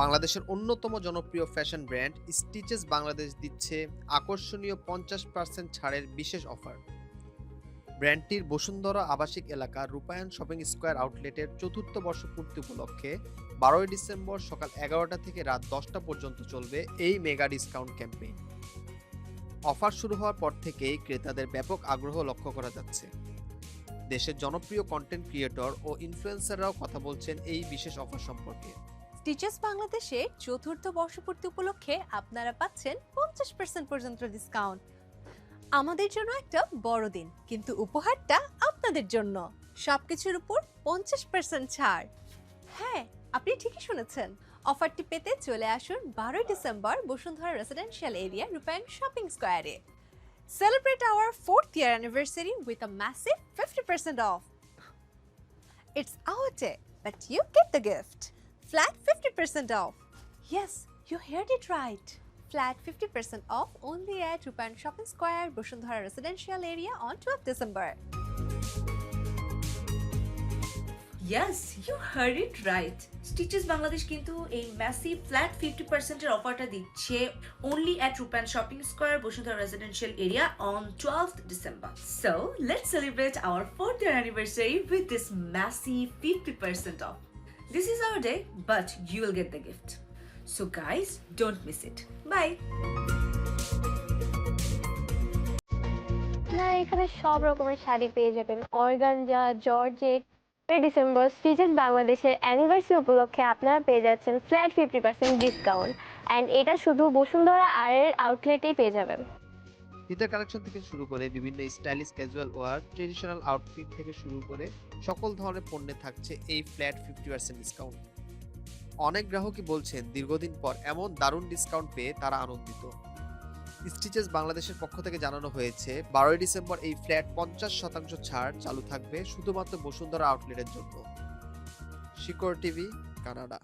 বাংলাদেশের অন্যতম জনপ্রিয় ফ্যাশন ব্র্যান্ড স্টিচেস বাংলাদেশ দিচ্ছে আকর্ষণীয় পঞ্চাশ পার্সেন্ট ছাড়ের বিশেষ অফার ব্র্যান্ডটির বসুন্ধরা আবাসিক এলাকা রূপায়ণ শপিং স্কোয়ার আউটলেটের চতুর্থ বর্ষপূর্তি উপলক্ষে বারোই ডিসেম্বর সকাল এগারোটা থেকে রাত দশটা পর্যন্ত চলবে এই মেগা ডিসকাউন্ট ক্যাম্পেইন অফার শুরু হওয়ার পর থেকেই ক্রেতাদের ব্যাপক আগ্রহ লক্ষ্য করা যাচ্ছে। দেশের জনপ্রিয় কন্টেন্ট ক্রিয়েটর ও ইনফ্লুয়েন্সাররাও কথা বলছেন এই বিশেষ অফার সম্পর্কে। স্টিচেস বাংলাদেশে চতুর্থ বর্ষপূর্তি উপলক্ষে আপনারা পাচ্ছেন পঞ্চাশ পার্সেন্ট পর্যন্ত ডিসকাউন্ট আমাদের জন্য একটা বড় দিন কিন্তু উপহারটা আপনাদের জন্য। সবকিছুর উপর পঞ্চাশ পার্সেন্ট ছাড়। হ্যাঁ আপনি ঠিকই শুনেছেন। অফারটি পেতে চলে আসুন বারোই December Bashundhara residential area Rupayan shopping স্কোয়ারে celebrate our fourth year anniversary with a massive 50% off. It's our day, but you get the gift. Flat 50% off. Yes, you heard it right. Flat 50% off only at Rupan Shopping Square, Bushundhara Residential Area on 12th December. Yes you heard it right stitches Bangladesh কিন্তু এই massive flat fifty পার্সেন্টের অফারটা দিচ্ছে only at Rupayan shopping square Bashundhara residential area on twelve December so let's celebrate our fourth year anniversary with this massive fifty percent off this is our day but you will get the gift so guys don't miss it bye আপনারা এখানে সব রকমের শাড়ি পেয়ে যাবেন। Organza, georgette December stitches বাংলাদেশের anniversary উপলক্ষে আপনারা পেয়ে যাচ্ছেন flat fifty percent discount and এটা শুধু বসুন্ধরা আয়ের আউটলেটেই পেয়ে যাবেন। শীতের কালেকশন থেকে শুরু করে বিভিন্ন stylish casual wear traditional outfit থেকে শুরু করে সকল ধরনের পণ্যে থাকছে এই ফ্ল্যাট ফিফটি পার্সেন্ট ডিসকাউন্ট অনেক গ্রাহকই বলছেন, দীর্ঘদিন পর এমন দারুণ ডিসকাউন্ট পেয়ে তারা আনন্দিত। স্টিচেস বাংলাদেশের পক্ষ থেকে জানানো হয়েছে, বারোই ডিসেম্বর এই ফ্ল্যাট পঞ্চাশ শতাংশ ছাড় চালু থাকবে শুধুমাত্র বসুন্ধরা আউটলেটের জন্য। Shikor TV, Canada.